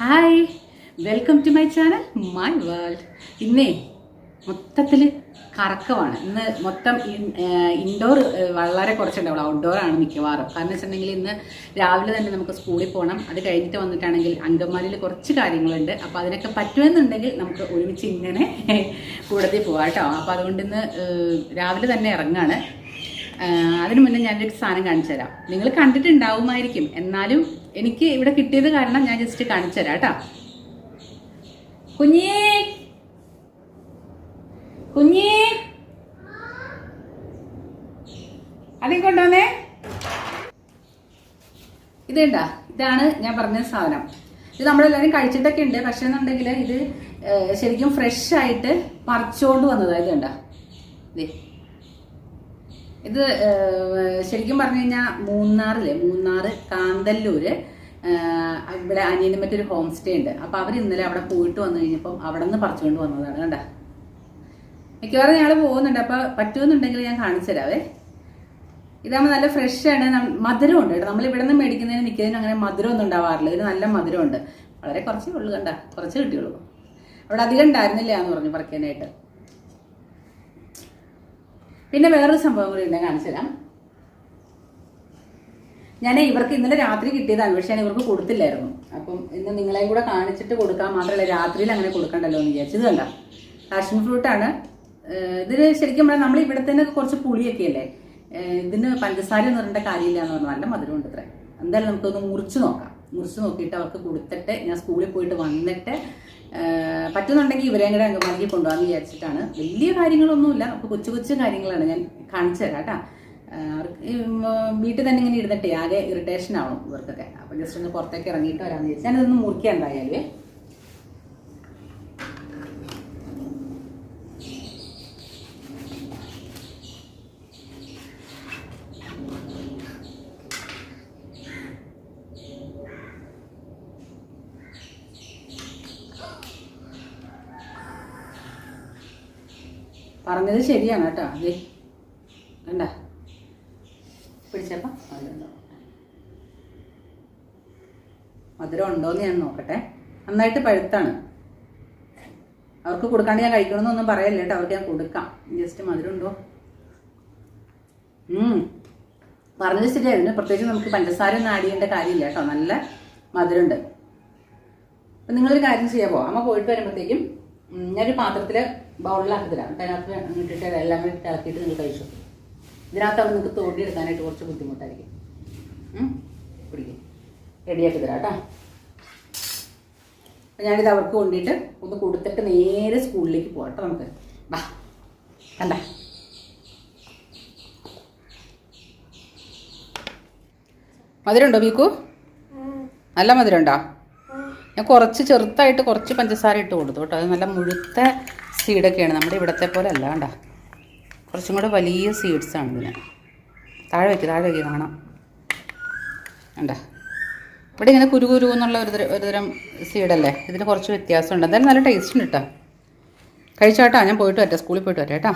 Hi welcome to my channel my world ഇന്നേ മൊത്തത്തിൽ കറക്കമാണ്. ഇന്ന് മൊത്തം ഇൻഡോർ വളരെ കുറച്ചുണ്ടാവുള്ളൂ. ഔട്ട്ഡോർ ആണ് മിക്കവാറും. കാരണം വെച്ചിട്ടുണ്ടെങ്കിൽ ഇന്ന് രാവിലെ തന്നെ നമുക്ക് സ്കൂളിൽ പോകണം അത് കഴിഞ്ഞിട്ട് വന്നിട്ടാണെങ്കിൽ അങ്കമാലിയിൽ കുറച്ച് കാര്യങ്ങളുണ്ട്. അപ്പോൾ അതിനൊക്കെ പറ്റുമെന്നുണ്ടെങ്കിൽ നമുക്ക് ഒരുമിച്ച് ഇങ്ങനെ കൂടത്തിൽ പോകാം കേട്ടോ. അപ്പോൾ അതുകൊണ്ട് ഇന്ന് രാവിലെ തന്നെ ഇറങ്ങാണ്. അതിനു മുന്നേ ഞാനൊരു സാധനം കാണിച്ചു തരാം. നിങ്ങൾ കണ്ടിട്ടുണ്ടാവുമായിരിക്കും. എന്നാലും എനിക്ക് ഇവിടെ കിട്ടിയത് കാരണം ഞാൻ ജസ്റ്റ് കാണിച്ചു തരാം കേട്ടോ. കുഞ്ഞേ. കുഞ്ഞേ. അതേ കൊണ്ടുവന്നേ? ഇത് കണ്ടാ ഇതാണ് ഞാൻ പറഞ്ഞ സാധനം. ഇത് നമ്മളെല്ലാവരും കഴിച്ചിട്ടൊക്കെ ഉണ്ട്. പക്ഷെ എന്നുണ്ടെങ്കിൽ ഇത് ശരിക്കും ഫ്രഷ് ആയിട്ട് പറിച്ചുകൊണ്ട് വന്നതാണ് ഇതേണ്ട ഇതേ ഇത് ശരിക്കും പറഞ്ഞു കഴിഞ്ഞാൽ മൂന്നാറിലെ മൂന്നാറ് കാന്തല്ലൂര്. ഇവിടെ അനിയനും മറ്റൊരു ഹോം സ്റ്റേ ഉണ്ട്. അപ്പൊ അവർ ഇന്നലെ അവിടെ പോയിട്ട് വന്നു കഴിഞ്ഞപ്പോൾ അവിടെ നിന്ന് പറിച്ചുകൊണ്ട് വന്നതാണ് കണ്ട? മിക്കവാറും ഞങ്ങൾ പോകുന്നുണ്ട്. അപ്പൊ പറ്റുമെന്നുണ്ടെങ്കിൽ ഞാൻ കാണിച്ചു തരാവേ. ഇതാകുമ്പോൾ നല്ല ഫ്രഷ് ആണ്. മധുരം ഉണ്ട് കേട്ടോ. നമ്മൾ ഇവിടെ നിന്ന് മേടിക്കുന്നതിന് നിൽക്കുന്നതിന് അങ്ങനെ മധുരം ഒന്നും ഉണ്ടാവാറില്ല. ഇത് നല്ല മധുരമുണ്ട്. വളരെ കുറച്ചേ ഉള്ളൂ കണ്ട. കുറച്ച് കിട്ടിയുള്ളൂ. അവിടെ അധികം ഉണ്ടായിരുന്നില്ല എന്ന് പറഞ്ഞു പറിക്കാനായിട്ട്. പിന്നെ വേറൊരു സംഭവം കൂടി ഉണ്ട് കാണിച്ചു തരാം. ഞാൻ ഇവർക്ക് ഇന്നലെ രാത്രി കിട്ടിയതാണ് പക്ഷെ ഞാൻ ഇവർക്ക് കൊടുത്തില്ലായിരുന്നു. അപ്പം ഇന്ന് നിങ്ങളെയും കൂടെ കാണിച്ചിട്ട് കൊടുക്കാൻ മാത്രമല്ല രാത്രിയിൽ അങ്ങനെ കൊടുക്കണ്ടല്ലോ എന്ന് വിചാരിച്ചത് കണ്ട. പാഷൻ ഫ്രൂട്ടാണ് ഇതിന് ശരിക്കും പറഞ്ഞാൽ നമ്മൾ ഇവിടെ തന്നെ കുറച്ച് പുളിയൊക്കെ അല്ലേ ഇതിന് പഞ്ചസാര എന്ന് പറഞ്ഞിട്ട് കാര്യമില്ല എന്ന് പറഞ്ഞാൽ നല്ല മധുരമുണ്ട് ഇത്ര എന്തായാലും നമുക്കൊന്ന് മുറിച്ച് നോക്കാം. മുറിച്ച് നോക്കിയിട്ട് അവർക്ക് കൊടുത്തിട്ട് ഞാൻ സ്കൂളിൽ പോയിട്ട് വന്നിട്ട് പറ്റുന്നുണ്ടെങ്കിൽ ഇവരെയും കൂടെ അങ്കമാലിക്ക് കൊണ്ടുപോകാമെന്ന് വിചാരിച്ചിട്ടാണ്. വലിയ കാര്യങ്ങളൊന്നുമില്ല. അപ്പോൾ കൊച്ചു കൊച്ചു കാര്യങ്ങളാണ്. ഞാൻ കാണിച്ചു തരാം കേട്ടോ. അവർക്ക് വീട്ടിൽ തന്നെ ഇങ്ങനെ ഇരുന്നിട്ടേ ആകെ ഇറിറ്റേഷൻ ആവും ഇവർക്കൊക്കെ. അപ്പോൾ ജസ്റ്റ് ഒന്ന് പുറത്തേക്ക് ഇറങ്ങിയിട്ട് വരാമെന്ന് വിചാരിച്ചു ഞാനിതൊന്ന് മുറിക്കാൻ എന്തായാലും. പറഞ്ഞത് ശരിയാണ് കേട്ടോ. അതെ കണ്ട? പിടിച്ചപ്പം മധുരം ഉണ്ടോയെന്ന് ഞാൻ നോക്കട്ടെ. നന്നായിട്ട് പഴുത്താണ്. അവർക്ക് കൊടുക്കാണ്ട് ഞാൻ കഴിക്കണമെന്നൊന്നും പറയല്ല കേട്ടോ. അവർക്ക് ഞാൻ കൊടുക്കാം. ജസ്റ്റ് മധുരം ഉണ്ടോ. പറഞ്ഞത് ശരിയായിരുന്നു പ്രത്യേകിച്ച് നമുക്ക് പഞ്ചസാര ഒന്നും ആഡ് ചെയ്യേണ്ട കാര്യമില്ല കേട്ടോ. നല്ല മധുരമുണ്ട്. അപ്പം നിങ്ങളൊരു കാര്യം ചെയ്യാമോ അമ്മ പോയിട്ട് വരുമ്പോഴത്തേക്കും ഞാനൊരു പാത്രത്തിൽ ബൗളിലാക്കി തരാം അതിനകത്ത് ഇട്ടിട്ട് എല്ലാം കൂടി ഇട്ടാക്കിയിട്ട് നിങ്ങൾ കഴിച്ചു. ഇതിനകത്ത് അവിടെ നിങ്ങൾക്ക് തോണ്ടി എടുക്കാനായിട്ട് കുറച്ച് ബുദ്ധിമുട്ടായിരിക്കും. പിടിക്കും. റെഡിയാക്കി തരാം കേട്ടോ. ഞാനിത് അവർക്ക് കൊണ്ടിട്ട് ഒന്ന് കൊടുത്തിട്ട് നേരെ സ്കൂളിലേക്ക് പോകാം കേട്ടോ നമുക്ക്. വാ. കണ്ട. മധുരമുണ്ടോ ബീക്കു? നല്ല മധുരമുണ്ടോ? ഞാൻ കുറച്ച് ചെറുതായിട്ട് കുറച്ച് പഞ്ചസാര ഇട്ട് കൊടുത്തു കേട്ടോ. അത് നല്ല മുഴുത്ത സീഡൊക്കെയാണ് നമ്മുടെ ഇവിടത്തെ പോലെ അല്ല കണ്ട? കുറച്ചും കൂടെ വലിയ സീഡ്സാണ് ഇതിന്. താഴെ വയ്ക്കുക താഴെ വയ്ക്കുക കാണാം. കണ്ട? ഇവിടെ ഇങ്ങനെ കുരു കുരു എന്നുള്ള ഒരു ഒരുതരം ഒരു തരം സീഡല്ലേ ഇതിന് കുറച്ച് വ്യത്യാസമുണ്ട്. എന്തായാലും നല്ല ടേസ്റ്റ് ഉണ്ട് കേട്ടോ കഴിച്ചാട്ടാ. ഞാൻ പോയിട്ട് വരട്ടെ. സ്കൂളിൽ പോയിട്ട് വരാം കേട്ടോ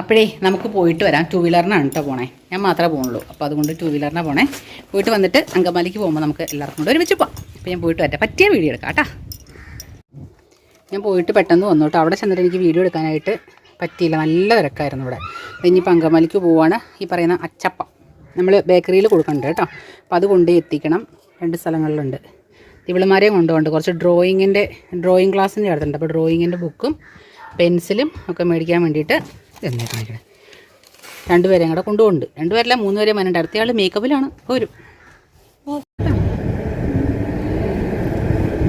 അപ്പോഴേ നമുക്ക് പോയിട്ട് വരാം. ടു വീലറിനാണ് കേട്ടോ പോണേ. ഞാൻ മാത്രമേ പോകുള്ളൂ അപ്പോൾ അതുകൊണ്ട് ടു വീലറിനാണ് പോണേ. പോയിട്ട് വന്നിട്ട് അങ്കമാലിക്ക് പോകുമ്പോൾ നമുക്ക് എല്ലാവർക്കും കൂടെ ഒരുമിച്ച് പോകാം അപ്പോൾ ഞാൻ പോയിട്ട് വരട്ടെ. പറ്റിയ വീഡിയോ എടുക്കാം കേട്ടോ ഞാൻ പോയിട്ട് പെട്ടെന്ന് വന്നു കേട്ടോ അവിടെ ചെന്നിട്ട് എനിക്ക് വീഡിയോ എടുക്കാനായിട്ട് പറ്റിയില്ല. നല്ല തിരക്കായിരുന്നു ഇവിടെ. ഇനിയിപ്പോൾ അങ്കമാലിക്ക് പോവാണ്. ഈ പറയുന്ന അച്ചപ്പ. നമ്മൾ ബേക്കറിയിൽ കൊടുക്കുന്നുണ്ട് കേട്ടോ. അപ്പോൾ അത് കൊണ്ട് എത്തിക്കണം. രണ്ട് സ്ഥലങ്ങളിലുണ്ട്. ഇവളുമാരെയും കൊണ്ടുപോകണ്ട്. കുറച്ച് ഡ്രോയിങ്ങിന്റെ ഡ്രോയിങ് ക്ലാസ്സിന്റെ അടുത്തുണ്ട് അപ്പോൾ ഡ്രോയിങ്ങിന്റെ ബുക്കും പെൻസിലും ഒക്കെ മേടിക്കാൻ വേണ്ടിയിട്ട് ഇതെന്നെ രണ്ടുപേരെയും കൂടെ കൊണ്ടുപോകുന്നുണ്ട്. രണ്ടുപേരല്ല മൂന്ന് പേരെയും മനുണ്ട് അടുത്തയാൾ മേക്കപ്പിലാണ് വരും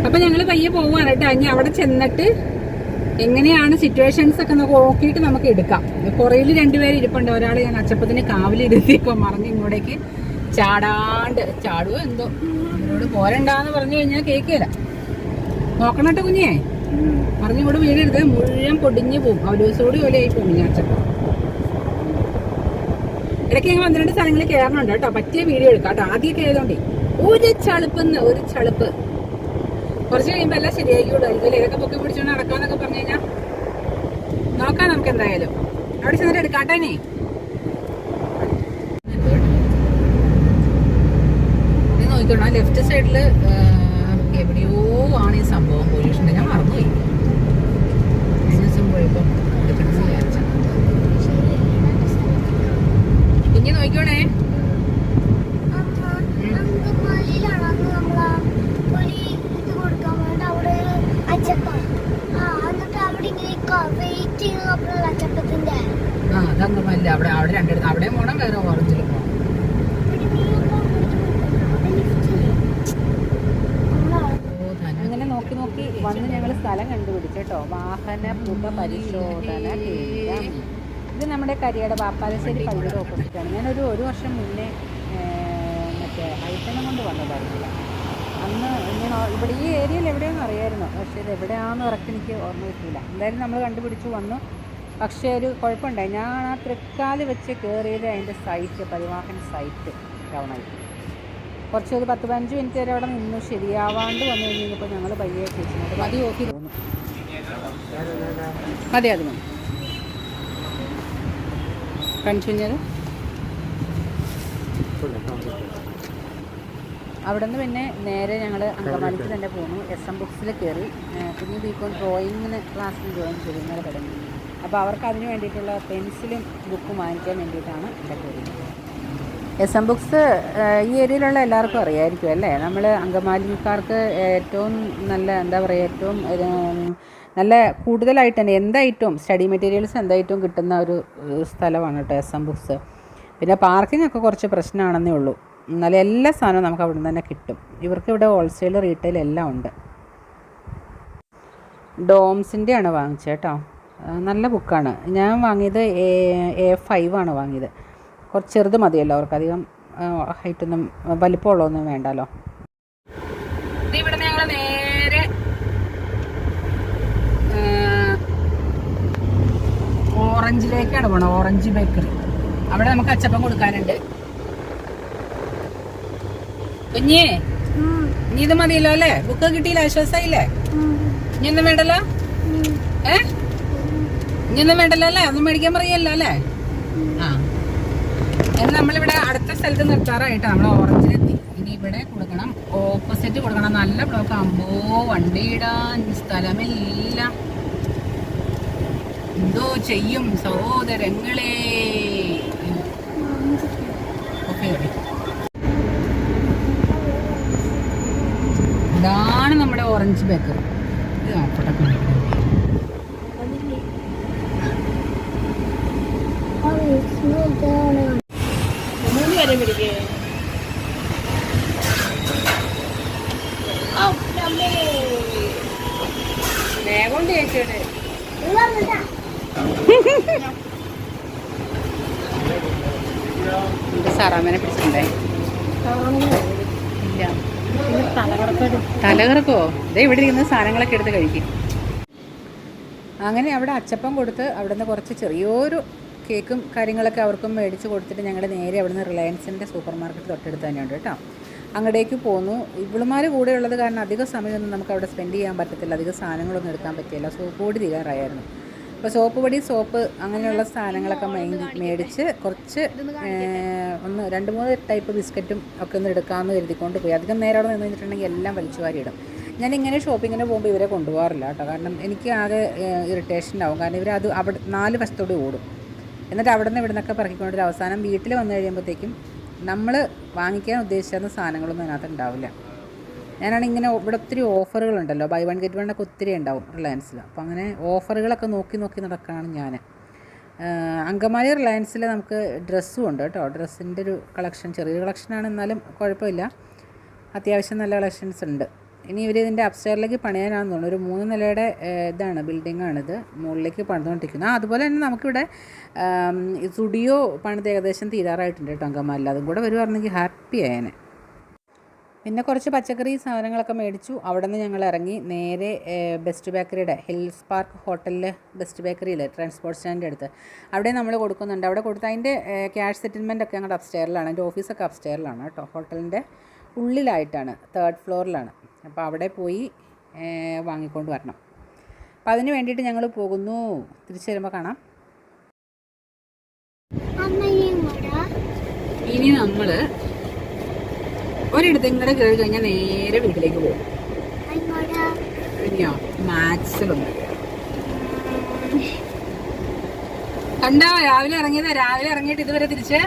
അപ്പൊ ഞങ്ങൾ പയ്യെ പോവാണ് കേട്ടോ ഇനി അവിടെ ചെന്നിട്ട് എങ്ങനെയാണ് സിറ്റുവേഷൻസ് ഒക്കെ നോക്കിയിട്ട് നമുക്ക് എടുക്കാം. കുറയിൽ രണ്ടുപേര് ഇരിപ്പുണ്ട്. ഒരാൾ ഞാൻ അച്ചപ്പത്തിന് കാവലിരുത്തി ഇപ്പൊ മറിഞ്ഞ് ഇങ്ങോട്ടേക്ക് ചാടാണ്ട്. ചാടുവോ എന്തോ? അവരോട് പോരണ്ടാന്ന് പറഞ്ഞു കഴിഞ്ഞാൽ കേക്കില്ല നോക്കണട്ടെ കുഞ്ഞേ മറിഞ്ഞിങ്ങോട്ട് വീഴരുത്. മുഴുവൻ പൊടിഞ്ഞു പോകും അവലോസോടി പോലെ ആയി പോകും ഞാൻ അച്ചപ്പ ഇടയ്ക്ക് ഞങ്ങൾ പന്ത്രണ്ട് സ്ഥലങ്ങളിൽ കയറണുണ്ട് കേട്ടോ പറ്റിയ വീഡിയോ എടുക്കാം കേട്ടോ ആദ്യമൊക്കെ ആയതുകൊണ്ടേ ഒരു ചളുപ്പെന്ന് ഒരു ചളുപ്പ്. കുറച്ച് കഴിയുമ്പോൾ എല്ലാം ശരിയായിക്കോളൂ ഇതുപോലെ ഇതൊക്കെ പൊക്കി പിടിച്ചോണ്ട് നടക്കാന്നൊക്കെ പറഞ്ഞു കഴിഞ്ഞാൽ നോക്കാം നമുക്ക് എന്തായാലും. അവിടെ ചെന്നിട്ട് എടുക്കാട്ടേനെ നോക്കിക്കോണം. ലെഫ്റ്റ് സൈഡിൽ എവിടെയോ ആണ് ഈ സംഭവം. പോലീഷന്റെ ഞാൻ മറന്നുപോയി. കഴിഞ്ഞ ദിവസം പോയപ്പോൾ എടുക്കണമെന്ന് വിചാരിച്ചു കുഞ്ഞ് നോക്കിക്കോണേ അച്ചപ്പത്തിന്റെ ആ അതങ്ങമല്ല അവിടെ അവിടെ രണ്ടിടത്ത് അവിടെ പോണം വേറെ ഓറഞ്ചിൽ പോകണം ഓ ധന അങ്ങനെ നോക്കി വന്ന് ഞങ്ങൾ സ്ഥലം കണ്ടുപിടിച്ചു വാഹന പുക പരിശോധന ഇത് നമ്മുടെ കരിയുടെ പാപ്പാലശ്ശേരി പള്ളിയുടെ ഓപ്പോസിറ്റാണ് ഞാനൊരു ഒരു വർഷം മുന്നേ മറ്റേ ഐറ്റനം കൊണ്ട് വന്നതായിരുന്നില്ല. അന്ന് ഞാൻ ഇവിടെ ഈ ഏരിയയിൽ എവിടെയാണെന്ന് അറിയായിരുന്നു? പക്ഷേ ഇത് എവിടെയാണെന്ന് കറക്റ്റ് എനിക്ക് ഓർമ്മ കിട്ടിയില്ല. എന്തായാലും നമ്മൾ കണ്ടുപിടിച്ചു വന്നു. പക്ഷേ ഒരു കുഴപ്പമുണ്ടായി. ഞാൻ ആ തൃക്കാൽ വെച്ച് കയറിയത് അതിന്റെ സൈറ്റ് പരിവാഹൻ സൈറ്റ് ആയി കുറച്ച് ഒരു പത്ത് പതിനഞ്ച് മിനിറ്റ് വരെ അവിടെ നിന്ന്. ശരിയാവാണ്ട് വന്നു കഴിഞ്ഞപ്പോൾ ഞങ്ങൾ പയ്യെ ചേച്ചിനോട് മതി ഓക്കെ. തോന്നുന്നു അതെ അത് മതി. കഴിഞ്ഞാൽ അവിടെ നിന്ന് പിന്നെ നേരെ ഞങ്ങൾ അങ്കമാലിക്ക് തന്നെ പോന്നു. എസ് എം ബുക്സിൽ കയറി പിന്നെ ബിക്കോൺ ഡ്രോയിങ്ങിന് ക്ലാസ്സിൽ ജോയിൻ ചെയ്തു. ഇന്നലെ തുടങ്ങി. അപ്പോൾ അവർക്ക് അതിന് വേണ്ടിയിട്ടുള്ള പെൻസിലും ബുക്കും വാങ്ങിക്കാൻ വേണ്ടിയിട്ടാണ് ഇവിടെ കയറിയത് എസ് എം ബുക്സ് ഈ ഏരിയയിലുള്ള എല്ലാവർക്കും അറിയായിരിക്കും അല്ലേ? നമ്മൾ അങ്കമാലിക്കാർക്ക് ഏറ്റവും നല്ല എന്താ പറയുക ഏറ്റവും നല്ല കൂടുതലായിട്ട് തന്നെ എന്തായിട്ടും സ്റ്റഡി മെറ്റീരിയൽസ് എന്തായിട്ടും കിട്ടുന്ന ഒരു സ്ഥലമാണ് കേട്ടോ എസ് എം ബുക്സ്. പിന്നെ പാർക്കിംഗ് ഒക്കെ കുറച്ച് പ്രശ്നമാണെന്നേ ഉള്ളൂ. എന്നാലും എല്ലാ സാധനവും നമുക്ക് അവിടെ നിന്ന് തന്നെ കിട്ടും. ഇവർക്ക് ഇവിടെ ഹോൾസെയിൽ റീറ്റെയിൽ എല്ലാം ഉണ്ട്. ഡോംസിന്റെ ആണ് വാങ്ങിച്ചത് കേട്ടോ. നല്ല ബുക്കാണ്. ഞാൻ വാങ്ങിയത് എ ഫൈവ് ആണ് വാങ്ങിയത്. കുറച്ച് ചെറുത് മതിയല്ലോ അവർക്ക്. അധികം ഹൈറ്റൊന്നും വലിപ്പമുള്ളതൊന്നും വേണ്ടല്ലോ. ഇവിടെ ഞങ്ങൾ നേരെ ഓറഞ്ചിലേക്കാണ് പോണത്. Orange bakery. അവിടെ നമുക്ക് അച്ചപ്പം കൊടുക്കാനുണ്ട്. കുഞ്ഞേ നീ ഇത് മതിയല്ലോ അല്ലേ? ബുക്ക് കിട്ടിയില്ല? ആശ്വാസമായില്ലേ ഇനി ഒന്നും വേണ്ടല്ലോ? ഏ? ഇനി ഒന്നും വേണ്ടല്ലോ അല്ലേ? ഒന്നും മേടിക്കാൻ പറയല്ലോ അല്ലേ? ആ. എന്ന് നമ്മളിവിടെ അടുത്ത സ്ഥലത്ത് നിർത്താറായിട്ട് നമ്മൾ ഓറഞ്ചിലെത്തി ഇനി ഇവിടെ കൊടുക്കണം. ഓപ്പോസിറ്റ് കൊടുക്കണം. നല്ല ബ്ലോക്ക് ആകുമ്പോ വണ്ടി ഇടാൻ സ്ഥലമില്ല. എന്തോ ചെയ്യും സഹോദരങ്ങളെ. ഇതാണ് നമ്മുടെ ഓറഞ്ച് ബേക്കറി ഇത് നോക്കട്ടെ കാണിക്കാം. മൂന്ന് വരെ പിടിക്കേ വേഗം ചേച്ചിയുടെ ഇല്ല. തലകറക്കോ? ഇതേ ഇവിടെ ഇരിക്കുന്ന സാധനങ്ങളൊക്കെ എടുത്ത് കഴിക്കും. അങ്ങനെ അവിടെ അച്ചപ്പം കൊടുത്ത് അവിടെ നിന്ന് കുറച്ച് ചെറിയൊരു കേക്കും കാര്യങ്ങളൊക്കെ അവർക്കും മേടിച്ച് കൊടുത്തിട്ട് ഞങ്ങൾ നേരെ അവിടെ നിന്ന് റിലയൻസിന്റെ സൂപ്പർ മാർക്കറ്റ് തൊട്ടടുത്ത് തന്നെയുണ്ട് കേട്ടോ. അങ്ങടേക്ക് പോന്നു. ഇവളുമാർ കൂടെ ഉള്ളത് കാരണം അധിക സമയമൊന്നും നമുക്ക് അവിടെ സ്പെൻഡ് ചെയ്യാൻ പറ്റത്തില്ല. അധികം സാധനങ്ങളൊന്നും എടുക്കാൻ പറ്റില്ല. സോപ്പ് പൊടി തീരാറായിരുന്നു. അപ്പോൾ സോപ്പ് പൊടി സോപ്പ് അങ്ങനെയുള്ള സാധനങ്ങളൊക്കെ മേടിച്ച് കുറച്ച് ഒന്ന് രണ്ട് മൂന്ന് ടൈപ്പ് ബിസ്ക്കറ്റും ഒക്കെ ഒന്ന് എടുക്കാമെന്ന് കരുതിക്കൊണ്ട് പോയി. അധികം നേരം അവിടെ നിന്ന് കഴിഞ്ഞിട്ടുണ്ടെങ്കിൽ എല്ലാം വലിച്ചു വാരിയിടും ഞാൻ ഇങ്ങനെ ഷോപ്പിങ്ങിന് പോകുമ്പോൾ ഇവരെ കൊണ്ടുപോകാറില്ല കേട്ടോ. കാരണം എനിക്ക് ആകെ ഇറിറ്റേഷൻ ആവും കാരണം ഇവർ അത് അവിടെ നാല് വശത്തോടെ ഓടും. എന്നിട്ട് അവിടെ നിന്ന് ഇവിടെ നിന്നൊക്കെ പറക്കിക്കൊണ്ടൊരു അവസാനം വീട്ടിൽ വന്നു കഴിയുമ്പോഴത്തേക്കും നമ്മൾ വാങ്ങിക്കാൻ ഉദ്ദേശിച്ച സാധനങ്ങളൊന്നും അതിനകത്ത് ഉണ്ടാവില്ല. ഞാനാണെങ്കിൽ ഇങ്ങനെ ഇവിടെ ഒത്തിരി ഓഫറുകളുണ്ടല്ലോ. ബൈ വൺ ഗെറ്റ് വൺ ഒക്കെ ഒത്തിരി ഉണ്ടാവും റിലയൻസിൽ. അപ്പോൾ അങ്ങനെ ഓഫറുകളൊക്കെ നോക്കി നോക്കി നടക്കുകയാണ് ഞാൻ അങ്കമാലി റിലയൻസിൽ നമുക്ക് ഡ്രസ്സും ഉണ്ട് കേട്ടോ. ഡ്രസ്സിന്റെ ഒരു കളക്ഷൻ ചെറിയൊരു കളക്ഷനാണ് എന്നാലും കുഴപ്പമില്ല. അത്യാവശ്യം നല്ല കളക്ഷൻസ് ഉണ്ട്. ഇനി ഇവർ ഇതിന്റെ അപ്സ്റ്റെയറിലേക്ക് പണിയാനാണെന്ന് തോന്നുന്നു. ഒരു മൂന്ന് നിലയുടെ ഇതാണ് ബിൽഡിംഗ് ആണിത്. മുകളിലേക്ക് പണിതുകൊണ്ടിരിക്കുന്നത് ആ അതുപോലെ തന്നെ നമുക്കിവിടെ സ്റ്റുഡിയോ പണിത് ഏകദേശം തീരാറായിട്ടുണ്ട് കേട്ടോ അങ്കമാലിൽ അതും കൂടെ വരുവായിരുന്നെങ്കിൽ ഹാപ്പി ആയേനെ. പിന്നെ കുറച്ച് പച്ചക്കറി സാധനങ്ങളൊക്കെ മേടിച്ചു. അവിടെ നിന്ന് ഞങ്ങൾ ഇറങ്ങി. നേരെ ബെസ്റ്റ് ബേക്കറിയുടെ ഹിൽസ് പാർക്ക് ഹോട്ടലിൽ ബെസ്റ്റ് ബേക്കറിയിൽ ട്രാൻസ്പോർട്ട് സ്റ്റാൻഡിന്റെ അടുത്ത്. അവിടെ നമ്മൾ കൊടുക്കുന്നുണ്ട്. അവിടെ കൊടുത്ത് അതിന്റെ ക്യാഷ് സെറ്റിൽമെന്റ് ഒക്കെ ഞങ്ങളുടെ അപ്സ്റ്റെയറിലാണ് അതിന്റെ ഓഫീസൊക്കെ അപ്സ്റ്റെയറിലാണ് കേട്ടോ. ഹോട്ടലിന്റെ ഉള്ളിലായിട്ടാണ്. തേർഡ് ഫ്ലോറിലാണ് അപ്പോൾ അവിടെ പോയി വാങ്ങിക്കൊണ്ട് വരണം. അപ്പോൾ അതിന് വേണ്ടിയിട്ട് ഞങ്ങൾ പോകുന്നു. തിരിച്ചു വരുമ്പോൾ കാണാം. കൂടെ ഇനി നമ്മൾ ഒരിടത്ത് ഇങ്ങനെ കയറി കഴിഞ്ഞാൽ നേരെ വീട്ടിലേക്ക് പോകും. കഴിഞ്ഞോ മാത്സിലുണ്ട് കണ്ടോ? രാവിലെ ഇറങ്ങിയത്. രാവിലെ ഇറങ്ങിയിട്ട് ഇതുവരെ തിരിച്ച്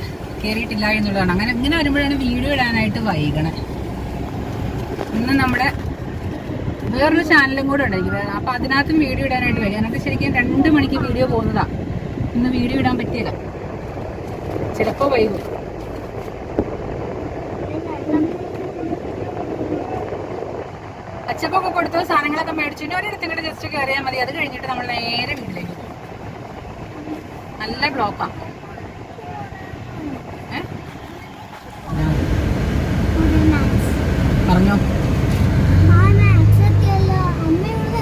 കയറിയിട്ടില്ല എന്നുള്ളതാണ്. അങ്ങനെ ഇങ്ങനെ വരുമ്പോഴാണ് വീഡിയോ ഇടാനായിട്ട് വൈകണേ. ഇന്ന് നമ്മുടെ വേറൊരു ചാനലും കൂടെ ഉണ്ടായിരിക്കും. അപ്പൊ അതിനകത്തും വീഡിയോ ഇടാനായിട്ട് വരും. എനിക്ക് ശരിക്കും രണ്ട് മണിക്ക് വീഡിയോ പോകുന്നതാ. ഇന്ന് വീഡിയോ ഇടാൻ പറ്റിയില്ല. ചിലപ്പോ വൈകും. അച്ചപ്പൊക്കെ കൊടുത്ത? സാധനങ്ങളൊക്കെ മേടിച്ചിട്ട് ഒരിടത്തും കൂടെ ജസ്റ്റ് കയറിയാൽ മതി. അത് കഴിഞ്ഞിട്ട് നമ്മൾ നേരെ വീട്ടിലേക്ക് നല്ല ബ്ലോക്കാ. പറഞ്ഞോ ഇവിടെ ഒന്ന്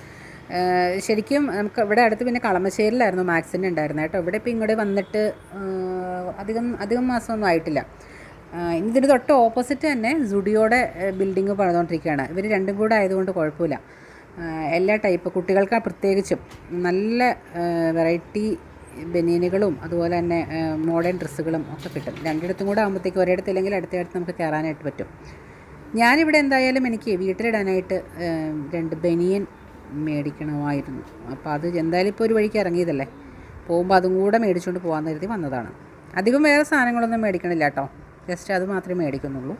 ശരിക്കും നമുക്ക് ഇവിടെ അടുത്ത് പിന്നെ കളമശ്ശേരിയിലായിരുന്നു മാക്സിന്റെ ഉണ്ടായിരുന്നത് കേട്ടോ. ഇവിടെ ഇപ്പോൾ ഇങ്ങോട്ട് വന്നിട്ട് അധികം അധികം മാസമൊന്നും ആയിട്ടില്ല. ഇതിന് തൊട്ട് ഓപ്പോസിറ്റ് തന്നെ സുഡിയോടെ ബിൽഡിങ് പണിതുകൊണ്ടിരിക്കുകയാണ് ഇവർ രണ്ടും കൂടെ ആയതുകൊണ്ട് കുഴപ്പമില്ല. എല്ലാ ടൈപ്പ് കുട്ടികൾക്ക് പ്രത്യേകിച്ചും നല്ല വെറൈറ്റി ബനിയനുകളും അതുപോലെ തന്നെ മോഡേൺ ഡ്രസ്സുകളും ഒക്കെ കിട്ടും. രണ്ടിടത്തും കൂടെ ആകുമ്പോഴത്തേക്ക് ഒരിടത്തില്ലെങ്കിൽ അടുത്തടുത്ത് നമുക്ക് കയറാനായിട്ട് പറ്റും. ഞാനിവിടെ എന്തായാലും എനിക്ക് വീട്ടിലിടാനായിട്ട് രണ്ട് ബനിയൻ മേടിക്കണമായിരുന്നു. അപ്പോൾ അത് എന്തായാലും ഇപ്പോൾ ഒരു വഴിക്ക് ഇറങ്ങിയതല്ലേ? പോകുമ്പോൾ അതും കൂടെ മേടിച്ചുകൊണ്ട് പോകാൻ കരുതി വന്നതാണ്. അധികം വേറെ സാധനങ്ങളൊന്നും മേടിക്കണില്ല കേട്ടോ. ജസ്റ്റ് അത് മാത്രമേ മേടിക്കുന്നുള്ളൂ.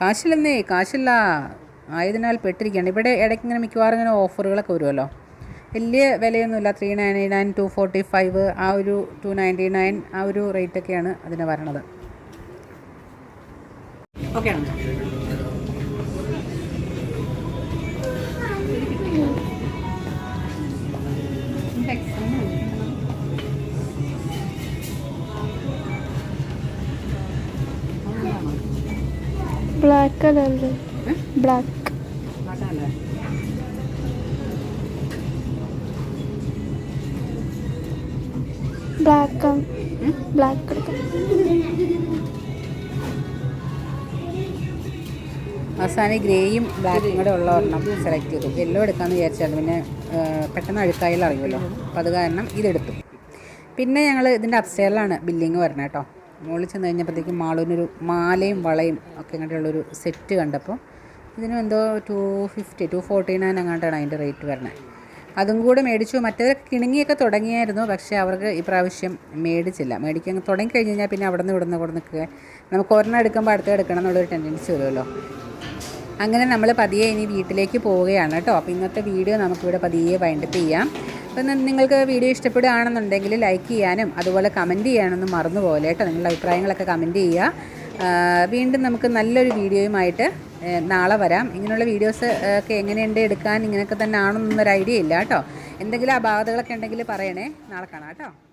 കാശില്ലെന്നേ കാശില്ല. ആയതിനാൽ പെട്ടിരിക്കുകയാണ്. ഇവിടെ ഇടയ്ക്ക് ഇങ്ങനെ മിക്കവാറും ഇങ്ങനെ ഓഫറുകളൊക്കെ വരുമല്ലോ. വലിയ വിലയൊന്നുമില്ല. Three ninety nine two forty five ആ ഒരു ടു നയന്റി നയൻ ആ ഒരു റേറ്റൊക്കെയാണ് അതിന് വരണത്. ഓക്കെ ആണോ? ബ്ലാക്ക് കളറിൽ ബ്ലാക്ക് ബ്ലാക്ക് ബ്ലാക്ക് അവസാനം ഗ്രേയും ബ്ലാക്കും കൂടെ ഉള്ള ഒരെണ്ണം സെലക്ട് ചെയ്തു. യെല്ലോ എടുക്കാമെന്ന് വിചാരിച്ചാണ്. പിന്നെ പെട്ടെന്ന് അഴുക്കായാലും അറിയുമല്ലോ. അപ്പോൾ അത് കാരണം ഇതെടുത്തു. പിന്നെ ഞങ്ങൾ ഇതിന്റെ അപ്സ്റ്റേറിലാണ് ബില്ലിങ് വരണേ കേട്ടോ. മുകളിൽ ചെന്ന് കഴിഞ്ഞപ്പോഴത്തേക്കും മാളൂനൊരു മാലയും വളയും ഒക്കെ ഇങ്ങോട്ടുള്ളൊരു സെറ്റ് കണ്ടപ്പോൾ ഇതിനും എന്തോ two fifty two forty nine അങ്ങോട്ടാണ് അതിന്റെ റേറ്റ് വരണത് അതും കൂടെ മേടിച്ചു. മറ്റേതൊക്കെ കിണുങ്ങിയൊക്കെ തുടങ്ങിയായിരുന്നു. പക്ഷേ അവർക്ക് ഇപ്രാവശ്യം മേടിച്ചില്ല. മേടിക്കാൻ തുടങ്ങി പിന്നെ അവിടെ നിന്ന് ഇവിടെ നിന്ന് നമുക്ക് ഒരെണ്ണം എടുക്കുമ്പോൾ അടുത്ത് എടുക്കണം എന്നുള്ളൊരു ടെൻഡൻസി വരുമല്ലോ. അങ്ങനെ നമ്മൾ പതിയെ ഇനി വീട്ടിലേക്ക് പോവുകയാണ് കേട്ടോ. അപ്പോൾ ഇന്നത്തെ വീഡിയോ നമുക്കിവിടെ പതിയെ വൈൻഡപ്പ് ചെയ്യാം. അപ്പോൾ നി- നിങ്ങൾക്ക് വീഡിയോ ഇഷ്ടപ്പെടുകയാണെന്നുണ്ടെങ്കിൽ ലൈക്ക് ചെയ്യാനും അതുപോലെ കമന്റ് ചെയ്യാനൊന്നും മറന്നു കേട്ടോ. നിങ്ങളുടെ അഭിപ്രായങ്ങളൊക്കെ കമന്റ് ചെയ്യുക. വീണ്ടും നമുക്ക് നല്ലൊരു വീഡിയോയുമായിട്ട് നാളെ വരാം. ഇങ്ങനെയുള്ള വീഡിയോസ് ഒക്കെ എങ്ങനെയുണ്ട് എടുക്കാൻ ഇങ്ങനെയൊക്കെ തന്നെ ആണെന്നൊന്നൊരു ഐഡിയ ഇല്ല കേട്ടോ. എന്തെങ്കിലും അപാകതകളൊക്കെ ഉണ്ടെങ്കിൽ പറയണേ. നാളെ കാണാം കേട്ടോ.